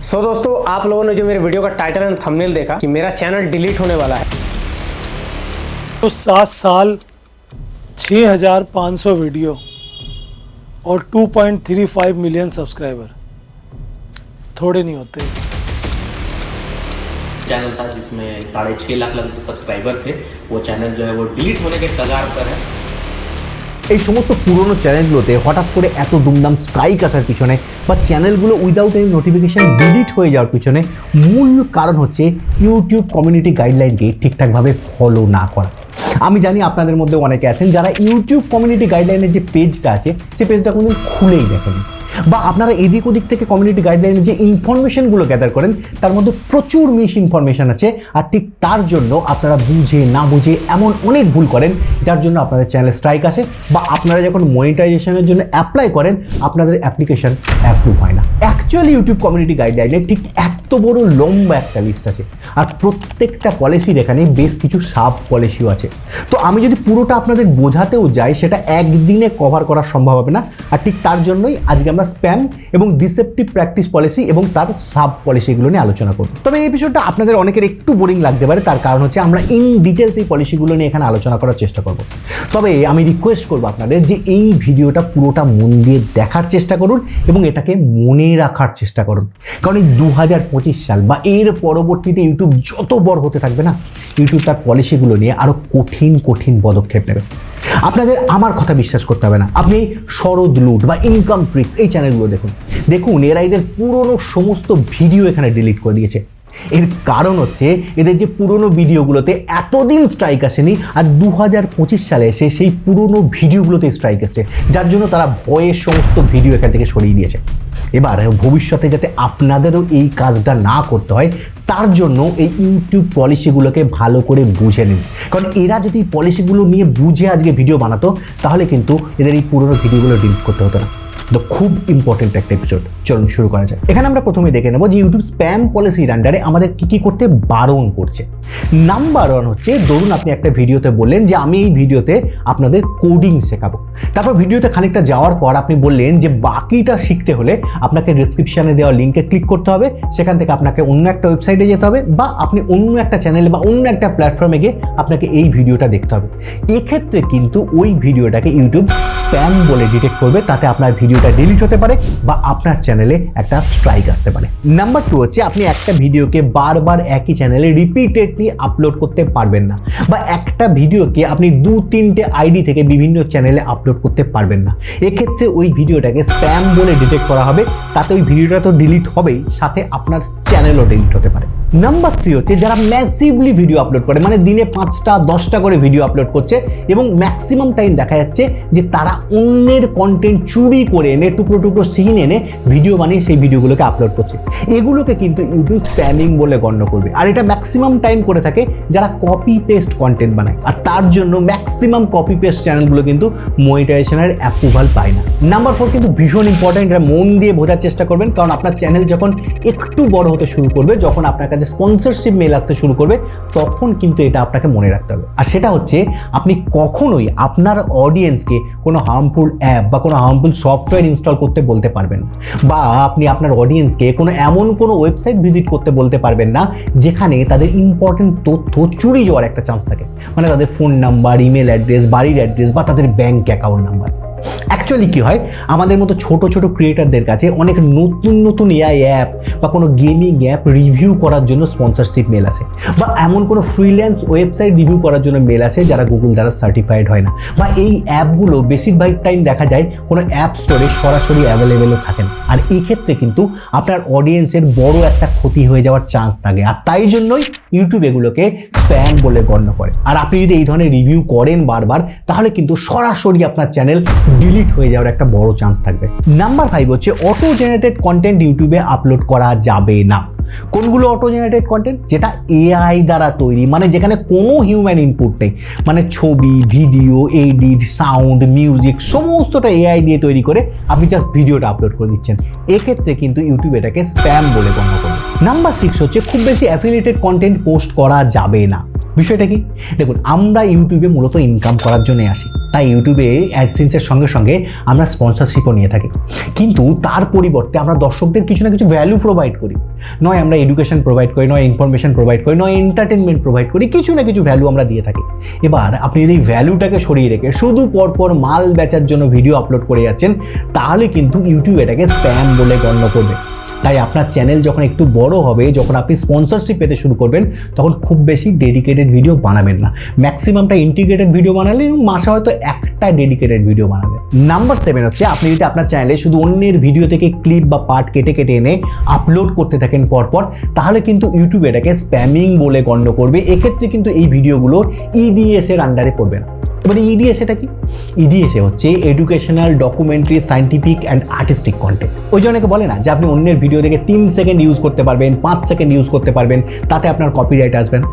सो so, दोस्तों आप लोगों ने जो मेरे वीडियो का टाइटल एंड थंबनेल देखा कि मेरा चैनल डिलीट होने वाला है। तो सात साल 6500 वीडियो और 2.35 मिलियन सब्सक्राइबर थोड़े नहीं होते। चैनल था जिसमें साढ़े छः लाख लगभग सब्सक्राइबर थे। वो चैनल जो है वो डिलीट होने के कगार पर है। এই সমস্ত পুরনো চ্যানেলগুলোতে হঠাৎ করে এত দুমদাম স্ট্রাইক আসার পিছনে বা চ্যানেলগুলো উইদাউট এনি নোটিফিকেশান ডিলিট হয়ে যাওয়ার পিছনে মূল কারণ হচ্ছে ইউটিউব কমিউনিটি গাইডলাইনকে ঠিকঠাকভাবে ফলো না করা। আমি জানি আপনাদের মধ্যে অনেকে আছেন যারা ইউটিউব কমিউনিটি গাইডলাইনের যে পেজটা আছে সেই পেজটা কোনোদিন খুলেই দেখেনি। বা আপনারা এদিক ওদিক থেকে কমিউনিটি গাইডলাইনের যে ইনফরমেশনগুলো গ্যাদার করেন, তার মধ্যে প্রচুর মিস ইনফরমেশান আছে। আর ঠিক তার জন্য আপনারা বুঝে না বুঝে এমন অনেক ভুল করেন, যার জন্য আপনাদের চ্যানেলে স্ট্রাইক আসে বা আপনারা যখন মনিটাইজেশনের জন্য অ্যাপ্লাই করেন, আপনাদের অ্যাপ্লিকেশন অ্যাপ্রুভ হয় না। অ্যাকচুয়ালি ইউটিউব কমিউনিটি গাইডলাইনে ঠিক এত বড় লম্বা একটা লিস্ট আছে। আর প্রত্যেকটা পলিসির এখানে বেশ কিছু সাব পলিসিও আছে। তো আমি যদি পুরোটা আপনাদের বোঝাতেও যাই, সেটা একদিনে কভার করা সম্ভব হবে না। আর ঠিক তার জন্যই আজকে আমরা স্প্যাম এবং ডিসেপটিভ প্র্যাকটিস পলিসি এবং তার সাব পলিসিগুলো নিয়ে আলোচনা করব। তবে এই বিষয়টা আপনাদের অনেকের একটু বোরিং লাগতে পারে, তার কারণ হচ্ছে আমরা ইন ডিটেলস এই পলিসিগুলো নিয়ে এখানে আলোচনা করার চেষ্টা করব। তবে আমি রিকোয়েস্ট করব আপনাদের যে এই ভিডিওটা পুরোটা মন দিয়ে দেখার চেষ্টা করুন এবং এটাকে মনে রাখার চেষ্টা করুন। কারণ এই দু হাজার পঁচিশ সাল বা এর পরবর্তীতে ইউটিউব যত বড় হতে থাকবে না ইউটিউব তার পলিসিগুলো নিয়ে আরও কঠিন কঠিন পদক্ষেপ নেবে। আপনাদের আমার কথা বিশ্বাস করতে হবে না। আপনি শরদ লুট বা ইনকাম ট্রিক্স এই চ্যানেলগুলো দেখুন। দেখুন, এরা এদের পুরনো সমস্ত ভিডিও এখানে ডিলিট করে দিয়েছে। এর কারণ হচ্ছে, এদের যে পুরনো ভিডিওগুলোতে এতদিন স্ট্রাইক আসেনি, আর দু হাজার পঁচিশ সালে এসে সেই পুরনো ভিডিওগুলোতে স্ট্রাইক এসেছে। যার জন্য তারা ভয়ের সমস্ত ভিডিও এখান থেকে সরিয়ে দিয়েছে। এবার ভবিষ্যতে যাতে আপনাদেরও এই কাজটা না করতে হয়, তার জন্য এই ইউটিউব পলিসিগুলোকে ভালো করে বুঝে নিন। কারণ এরা যদি পলিসিগুলো নিয়ে বুঝে আজকে ভিডিও বানাতো, তাহলে কিন্তু এদের এই পুরনো ভিডিওগুলো ডিলিট করতে হতো না। তো খুব ইম্পর্টেন্ট একটা এপিসোড চলুন শুরু করা যায় এখানে আমরা প্রথমে দেখে নেব যে ইউটিউব স্প্যাম পলিসির আন্ডারে আমাদের কী কী করতে বারণ করছে। নাম্বার ওয়ান হচ্ছে, ধরুন আপনি একটা ভিডিওতে বললেন যে আমি এই ভিডিওতে আপনাদের কোডিং শেখাবো। তারপর ভিডিওতে খানিকটা যাওয়ার পর আপনি বললেন যে বাকিটা শিখতে হলে আপনাকে ডিসক্রিপশানে দেওয়া লিঙ্কে ক্লিক করতে হবে, সেখান থেকে আপনাকে অন্য একটা ওয়েবসাইটে যেতে হবে বা আপনি অন্য একটা চ্যানেলে বা অন্য একটা প্ল্যাটফর্মে গিয়ে আপনাকে এই ভিডিওটা দেখতে হবে। এক্ষেত্রে কিন্তু ওই ভিডিওটাকে ইউটিউব স্প্যাম বলে ডিটেক্ট করবে, তাতে আপনার ভিডিওটা ডিলিট হতে পারে বা আপনার চ্যানেলে একটা স্ট্রাইক আসতে পারে। নাম্বার টু হচ্ছে, আপনি একটা ভিডিওকে বারবার একই চ্যানেলে রিপিটেডলি আপলোড করতে পারবেন না বা একটা ভিডিওকে আপনি দু, তিনটে আইডি থেকে বিভিন্ন চ্যানেলে আপলোড করতে পারবেন না। এক্ষেত্রে ওই ভিডিওটাকে স্প্যাম বলে ডিটেক্ট করা হবে, তাতে ওই ভিডিওটা তো ডিলিট হবেই, সাথে আপনার চ্যানেলও ডিলিট হতে পারে। নাম্বার থ্রি হচ্ছে, যারা ম্যাসিভলি ভিডিও আপলোড করে মানে দিনে পাঁচটা, দশটা করে ভিডিও আপলোড করছে এবং ম্যাক্সিমাম টাইম দেখা যাচ্ছে যে তারা অন্যের কন্টেন্ট চুরি করে এনে, টুকরো টুকরো সিন এনে ভিডিও বানিয়ে সেই ভিডিওগুলোকে আপলোড করছে। এগুলোকে কিন্তু ইউটিউব স্প্যামিং বলে গণ্য করবে। আর এটা ম্যাক্সিমাম টাইম করে থাকে যারা কপি পেস্ট কন্টেন্ট বানায়। আর তার জন্য ম্যাক্সিমাম কপি পেস্ট চ্যানেলগুলো কিন্তু মনিটাইজেশনের অ্যাপ্রুভাল পায় না। নাম্বার ফোর কিন্তু ভীষণ ইম্পর্টেন্ট এটা মন দিয়ে বোঝার চেষ্টা করবেন। কারণ আপনার চ্যানেল যখন একটু বড় হতে শুরু করবে, যখন আপনার কাছে স্পন্সরশিপ মেল আসতে শুরু করবে, তখন কিন্তু এটা আপনাকে মনে রাখতে হবে। আর সেটা হচ্ছে, আপনি কখনোই আপনার অডিয়েন্সকে কোনো হার্মফুল অ্যাপ বা কোনো হার্মফুল সফটওয়্যার ইনস্টল করতে বলতে পারবেন। বা আপনি আপনার অডিয়েন্সকে কোনো এমন কোনো ওয়েবসাইট ভিজিট করতে বলতে পারবেন না, যেখানে তাদের ইম্পর্টেন্ট তথ্য চুরি যাওয়ার একটা চান্স থাকে। মানে তাদের ফোন নাম্বার ইমেল অ্যাড্রেস বাড়ির অ্যাড্রেস বা তাদের ব্যাঙ্ক অ্যাকাউন্ট নাম্বার অ্যাকচুয়ালি কী হয়? আমাদের মতো ছোট ছোট ক্রিয়েটারদের কাছে অনেক নতুন নতুন এআই অ্যাপ বা কোনো গেমিং অ্যাপ রিভিউ করার জন্য স্পন্সরশিপ মেল আসে। বা এমন কোনো ফ্রিল্যান্স ওয়েবসাইট রিভিউ করার জন্য মেল আসে যারা গুগল দ্বারা সার্টিফাইড হয় না। বা এই অ্যাপগুলো বেশিরভাগ টাইম দেখা যায় কোনো অ্যাপ স্টোরে সরাসরি অ্যাভেলেবেলও থাকে না। আর এই ক্ষেত্রে কিন্তু আপনার অডিয়েন্সের বড় একটা ক্ষতি হয়ে যাওয়ার চান্স থাকে। আর তাই জন্যই ইউটিউব এগুলোকে স্প্যাম বলে গণ্য করে। আর আপনি যদি এই ধরনের রিভিউ করেন বারবার, তাহলে কিন্তু সরাসরি আপনার চ্যানেল ডিলিট হয়ে যাওয়ার একটা বড় চান্স থাকবে। নাম্বার ফাইভ হচ্ছে অটো জেনারেটেড কন্টেন্ট ইউটিউবে আপলোড করা যাবে না। কোনগুলো অটো জেনারেটেড কন্টেন্ট যেটা এআই দ্বারা তৈরি মানে যেখানে কোনো হিউম্যান ইনপুট নেই। মানে ছবি ভিডিও এডিট সাউন্ড মিউজিক সমস্তটা এআই দিয়ে তৈরি করে আপনি জাস্ট ভিডিওটা আপলোড করে দিচ্ছেন। এক্ষেত্রে কিন্তু ইউটিউব এটাকে স্প্যাম বলে গণ্য করবে। নাম্বার সিক্স হচ্ছে খুব বেশি অ্যাফিলিয়েটেড কন্টেন্ট পোস্ট করা যাবে না। বিষয়টা কি? দেখুন, আমরা ইউটিউবে মূলত ইনকাম করার জন্য আসি। তাই ইউটিউবে অ্যাডসেন্সের সঙ্গে সঙ্গে আমরা স্পন্সরশিপও নিয়ে থাকি। কিন্তু তার পরিবর্তে আমরা দর্শকদের কিছু না কিছু ভ্যালু প্রোভাইড করি। নয় আমরা এডুকেশন প্রোভাইড করি, নয় ইনফরমেশন প্রোভাইড করি, নয় এন্টারটেনমেন্ট প্রোভাইড করি, কিছু না কিছু ভ্যালু আমরা দিয়ে থাকি। এবার আপনি যদি ভ্যালুটাকে সরিয়ে রেখে শুধু পরপর মাল বেচার জন্য ভিডিও আপলোড করে যাচ্ছেন, তাহলে কিন্তু ইউটিউব এটাকে স্প্যাম বলে গণ্য করবে। তাই আপনার চ্যানেল যখন একটু বড় হবে, যখন আপনি স্পন্সরশিপ পেতে শুরু করবেন, তখন খুব বেশি ডেডিকেটেড ভিডিও বানাবেন না। ম্যাক্সিমামটা ইন্টিগ্রেটেড ভিডিও বানালে এবং মাসে হয়তো একটা ডেডিকেটেড ভিডিও বানাবেন নাম্বার সেভেন হচ্ছে, আপনি যদি আপনার চ্যানেলে শুধু অন্যের ভিডিও থেকে ক্লিপ বা পার্ট কেটে কেটে এনে আপলোড করতে থাকেন পরপর, তাহলে কিন্তু ইউটিউব এটাকে স্প্যামিং বলে গণ্য করবে। এক্ষেত্রে কিন্তু এই ভিডিওগুলো ইডিএস এর আন্ডারে পড়বে না। এবারে ইডিএস এটা কি? ইডিএস হচ্ছে educational documentary scientific and artistic content ওই অনেকে বলে না যে আপনি অন্যের ভিডিও থেকে তিন সেকেন্ড ইউজ করতে পারবেন, পাঁচ সেকেন্ড ইউজ করতে পারবেন, তাতে আপনার কপিরাইট আসবে না।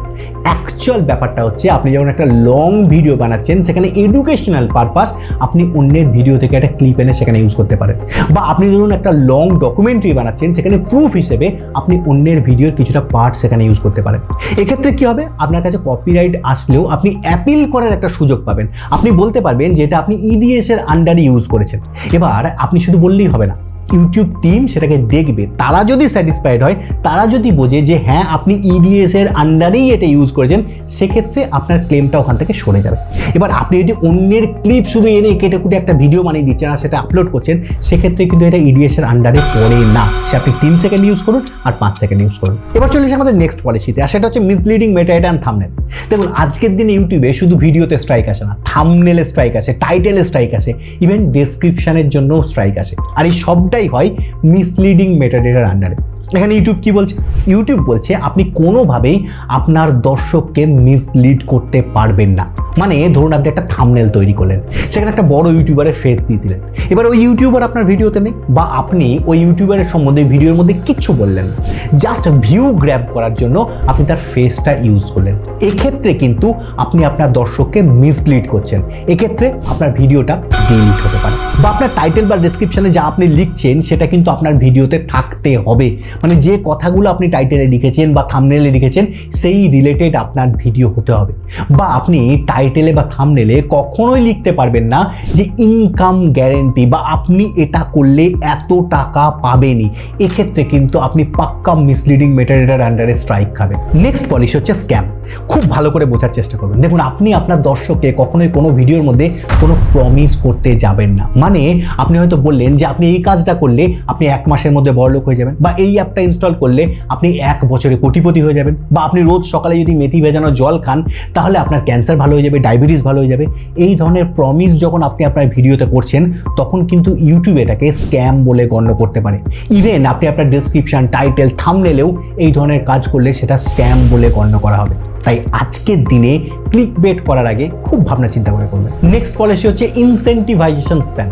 অ্যাকচুয়াল ব্যাপারটা হচ্ছে আপনি যখন একটা লং ভিডিও বানাচ্ছেন, সেখানে এডুকেশনাল পারপাস আপনি অন্যের ভিডিও থেকে একটা ক্লিপ এনে সেখানে ইউজ করতে পারেন। বা আপনি ধরুন একটা লং ডকুমেন্টারি বানাচ্ছেন, সেখানে প্রুফ হিসেবে আপনি অন্যের ভিডিওর কিছুটা পার্ট সেখানে ইউজ করতে পারেন। এক্ষেত্রে কী হবে? আপনার কাছে কপিরাইট আসলেও আপনি অ্যাপিল করার একটা সুযোগ পাবেন। আপনি বলতে পারবেন যে এটা আপনি ইডিএস এর আন্ডারে ইউজ করেছেন। এবার আপনি শুধু বললেই হবে না। ইউটিউব টিম সেটাকে দেখবে। তারা যদি স্যাটিসফাইড হয়, তারা যদি বোঝে যে হ্যাঁ আপনি ইডিএস এর আন্ডারেই এটা ইউজ করেছেন, সেক্ষেত্রে আপনার ক্লেমটা ওখান থেকে সরে যাবে। এবার আপনি যদি অন্যের ক্লিপ শুধু এনে কেটে কুটে একটা ভিডিও বানিয়ে দিচ্ছেন আর সেটা আপলোড করছেন, সেক্ষেত্রে কিন্তু এটা ইডিএস এর আন্ডারে পড়ে না। সে আপনি তিন সেকেন্ড ইউজ করুন আর পাঁচ সেকেন্ড ইউজ করুন। এবার চলে আমাদের নেক্সট পলিসিতে আর সেটা হচ্ছে মিসলিডিং মেটাইটা অ্যান্ড থামনেল দেখুন, আজকের দিনে ইউটিউবে শুধু ভিডিওতে স্ট্রাইক আসে না থামনেলে স্ট্রাইক আসে টাইটেলে স্ট্রাইক আসে ইভেন ডেসক্রিপশনের জন্য স্ট্রাইক আসে। আর এই সবটাই হয় মিসলিডিং মেটাডেটার আন্ডারে এখানে ইউটিউব কি বলছে? ইউটিউব বলছে আপনি কোনোভাবেই আপনার দর্শককে মিসলিড করতে পারবেন না। মানে ধরুন আপনি একটা থামনেল তৈরি করলেন, সেখানে একটা বড় ইউটিউবারের ফেস দিয়ে দিলেন। এবার ওই ইউটিউবার আপনার ভিডিওতে নেই বা আপনি ওই ইউটিউবারের সম্বন্ধে ভিডিওর মধ্যে কিচ্ছু বললেন না। জাস্ট ভিউ গ্র্যাব করার জন্য আপনি তার ফেসটা ইউজ করলেন। এক্ষেত্রে কিন্তু আপনি আপনার দর্শককে মিসলিড করছেন। এক্ষেত্রে আপনার ভিডিওটা ডিলিট হতে পারে। বা আপনার টাইটেল বা ডেসক্রিপশনে যা আপনি লিখছেন, সেটা কিন্তু আপনার ভিডিওতে থাকতে হবে। মানে যে কথাগুলো আপনি টাইটেলে লিখেছেন বা থামনেলে লিখেছেন, সেই রিলেটেড আপনার ভিডিও হতে হবে। বা আপনি টাইটেলে বা থামনেলে কখনোই লিখতে পারবেন না যে ইনকাম গ্যারেন্টি বা আপনি এটা করলে এত টাকা পাবেনই। এক্ষেত্রে কিন্তু আপনি পাক্কা মিসলিডিং মেটারিয়াল আন্ডারে স্ট্রাইক খাবেন। নেক্সট পলিসি হচ্ছে স্ক্যাম খুব ভালো করে বোঝার চেষ্টা করবেন। দেখুন, আপনি আপনার দর্শককে কখনোই কোনো ভিডিওর মধ্যে কোনো প্রমিস করতে যাবেন না। মানে আপনি হয়তো বললেন যে আপনি এই কাজটা করলে আপনি এক মাসের মধ্যে বড়লোক হয়ে যাবেন বা এই অ্যাপটা ইনস্টল করলে আপনি এক বছরে কোটিপতি হয়ে যাবেন বা আপনি রোজ সকালে যদি মেথি ভেজানো জল খান, তাহলে আপনার ক্যান্সার ভালো হয়ে যাবে ডায়াবেটিস ভালো হয়ে যাবে। এই ধরনের প্রমিস যখন আপনি আপনার ভিডিওতে করছেন, তখন কিন্তু ইউটিউব এটাকে স্ক্যাম বলে গণ্য করতে পারে। ইভেন আপনি আপনার ডিসক্রিপশান টাইটেল থামলেলেও এই ধরনের কাজ করলে সেটা স্ক্যাম বলে গণ্য করা হবে। তাই আজকের দিনে ক্লিক বেট করার আগে খুব ভাবনা চিন্তা করে করবেন। নেক্সট পলিসি হচ্ছে ইনসেন্টিভাইজেশন স্প্যাম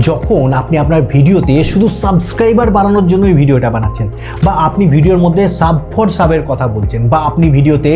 যখন আপনি আপনার ভিডিওতে শুধু সাবস্ক্রাইবার বাড়ানোর জন্যই ভিডিওটা বানাচ্ছেন বা আপনি ভিডিওর মধ্যে সাব ফর সাবের কথা বলছেন বা আপনি ভিডিওতে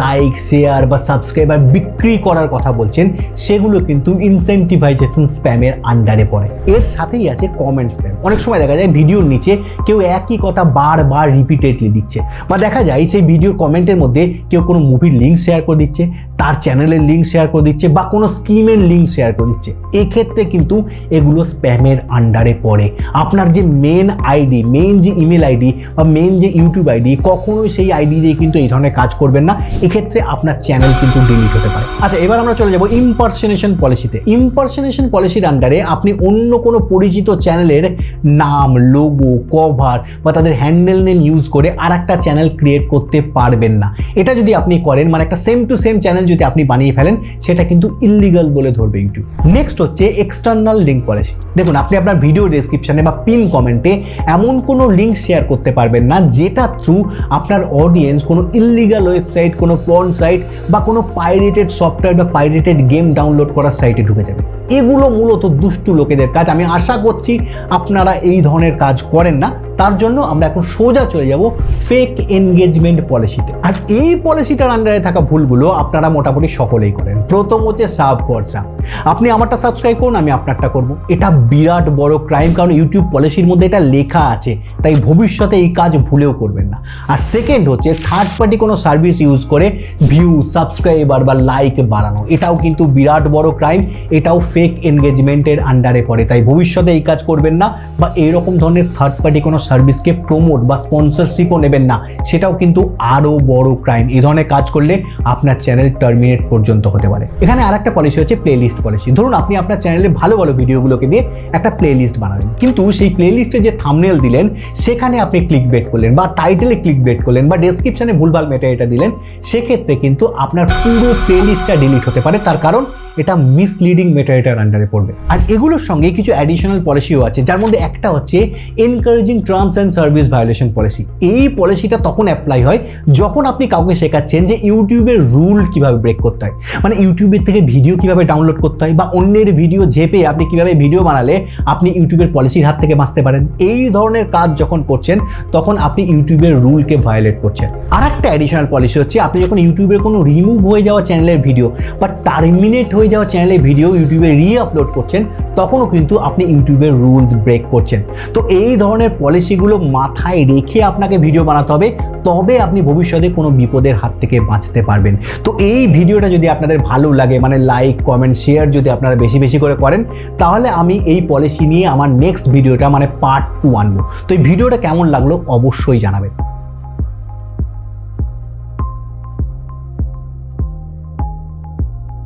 লাইক শেয়ার বা সাবস্ক্রাইবার বিক্রি করার কথা বলছেন, সেগুলো কিন্তু ইনসেন্টিভাইজেশন স্প্যামের আন্ডারে পড়ে। এর সাথেই আছে কমেন্ট স্প্যাম অনেক সময় দেখা যায় ভিডিওর নিচে কেউ একই কথা বারবার রিপিটেডলি দিচ্ছে বা দেখা যায় সেই ভিডিওর কমেন্টের মধ্যে কেউ কোনো মুভির লিঙ্ক শেয়ার করে দিচ্ছে, তার চ্যানেলের লিঙ্ক শেয়ার করে দিচ্ছে, বা কোনো স্কিমের লিঙ্ক শেয়ার করে দিচ্ছে। এক্ষেত্রে কিন্তু এগুলো স্প্যামের আন্ডারে পড়ে। আপনার যে মেন আইডি মেন যে ইমেল আইডি বা মেন যে ইউটিউব আইডি কখনোই সেই আইডি দিয়ে কিন্তু এই ধরনের কাজ করবেন না। এক্ষেত্রে আপনার চ্যানেল কিন্তু ডিলিট হতে পারে। আচ্ছা এবার আমরা চলে যাব ইম্পার্সোনেশন পলিসিতে ইম্পার্সোনেশন পলিসির আন্ডারে আপনি অন্য কোনো পরিচিত চ্যানেলের নাম লোগো কভার বা তাদের হ্যান্ডেল নেম ইউজ করে আর একটা চ্যানেল ক্রিয়েট করতে পারবেন না। এটা যদি আপনি করেন মানে একটা সেম টু সেম চ্যানেল যদি আপনি বানিয়ে ফেলেন, সেটা কিন্তু ইলিগাল বলে ধরবে ইউটিউব। নেক্সট হচ্ছে এক্সটার্নাল লিঙ্ক পলিসি দেখুন, আপনি আপনার ভিডিও ডেসক্রিপশনে বা পিন কমেন্টে এমন কোনো লিঙ্ক শেয়ার করতে পারবেন না, যেটা থ্রু আপনার অডিয়েন্স কোনো ইলিগাল ওয়েবসাইট কোনো পর্ন সাইট বা কোনো পাইরেটেড সফটওয়্যার বা পাইরেটেড গেম ডাউনলোড করার সাইটে ঢুকে যাবে। এগুলো মূলত দুষ্টু লোকেদের কাজ। আমি আশা করছি আপনারা এই ধরনের কাজ করেন না। তার জন্য আমরা এখন সোজা চলে যাব ফেক এনগেজমেন্ট পলিসিতে আর এই পলিসিটার আন্ডারে থাকা ভুলগুলো আপনারা মোটামুটি সকলেই করেন। প্রথম হচ্ছে সাব পর্সা আপনি আমারটা সাবস্ক্রাইব করুন, আমি আপনারটা করব। এটা বিরাট বড় ক্রাইম কারণ ইউটিউব পলিসির মধ্যে এটা লেখা আছে। তাই ভবিষ্যতে এই কাজ ভুলেও করবেন না। আর সেকেন্ড হচ্ছে থার্ড পার্টি কোনো সার্ভিস ইউজ করে ভিউ সাবস্ক্রাইবার বা লাইক বাড়ানো। এটাও কিন্তু বিরাট বড় ক্রাইম এটাও ফেক এনগেজমেন্টের আন্ডারে পড়ে। তাই ভবিষ্যতে এই কাজ করবেন না বা এইরকম ধরনের থার্ড পার্টি কোনো সার্ভিসকে প্রমোট বা স্পন্সরশিপও নেবেন না, সেটাও কিন্তু আরও বড় ক্রাইম এই ধরনের কাজ করলে আপনার চ্যানেল টার্মিনেট পর্যন্ত হতে পারে। এখানে আর একটা পলিসি হচ্ছে প্লেলিস্ট পলিসি ধরুন আপনি আপনার চ্যানেলে ভালো ভালো ভিডিওগুলোকে দিয়ে একটা প্লেলিস্ট বানালেন। কিন্তু সেই প্লেলিস্টে যে থামনেল দিলেন, সেখানে আপনি ক্লিক বেট করলেন বা টাইটেলে ক্লিক বেট করলেন বা ডেসক্রিপশনে ভুলভাল মেটারিটা দিলেন, সেক্ষেত্রে কিন্তু আপনার পুরো প্লেলিস্টটা ডিলিট হতে পারে। তার কারণ এটা মিসলিডিং মেটারিটার আন্ডারে পড়বে। আর এগুলোর সঙ্গে কিছু অ্যাডিশনাল পলিসিও আছে, যার মধ্যে একটা হচ্ছে encouraging terms and service violation policy এই পলিসিটা তখন অ্যাপ্লাই হয় যখন আপনি কাউকে শেখাচ্ছেন যে ইউটিউবের রুল কীভাবে ব্রেক করতে হয়। মানে ইউটিউবের থেকে ভিডিও কীভাবে ডাউনলোড করতে হয় বা অন্যের ভিডিও ঝেপে আপনি কীভাবে ভিডিও বানালে আপনি ইউটিউবের পলিসির হাত থেকে বাঁচতে পারেন। এই ধরনের কাজ যখন করছেন, তখন আপনি ইউটিউবের রুলকে ভায়োলেট করছেন। আর একটা অ্যাডিশনাল পলিসি হচ্ছে, আপনি যখন ইউটিউবের কোনো রিমুভ হয়ে যাওয়া চ্যানেলের ভিডিও বা টার্মিনেট হয়ে যাওয়া চ্যানেলের ভিডিও ইউটিউবে রি আপলোড করছেন, তখনও কিন্তু আপনি ইউটিউবের রুলস ব্রেক করছেন। তো এই ধরনের পলিসিগুলো মাথায় রেখে আপনাকে ভিডিও বানাতে হবে, তবে আপনি ভবিষ্যতে কোনো বিপদের হাত থেকে বাঁচতে পারবেন। তো এই ভিডিওটা যদি আপনাদের ভালো লাগে মানে লাইক কমেন্ট শেয়ার যদি আপনারা বেশি বেশি করে করেন, তাহলে আমি এই পলিসি নিয়ে আমার নেক্সট ভিডিওটা মানে পার্ট টু আনব। তো এই ভিডিওটা কেমন লাগল অবশ্যই জানাবেন।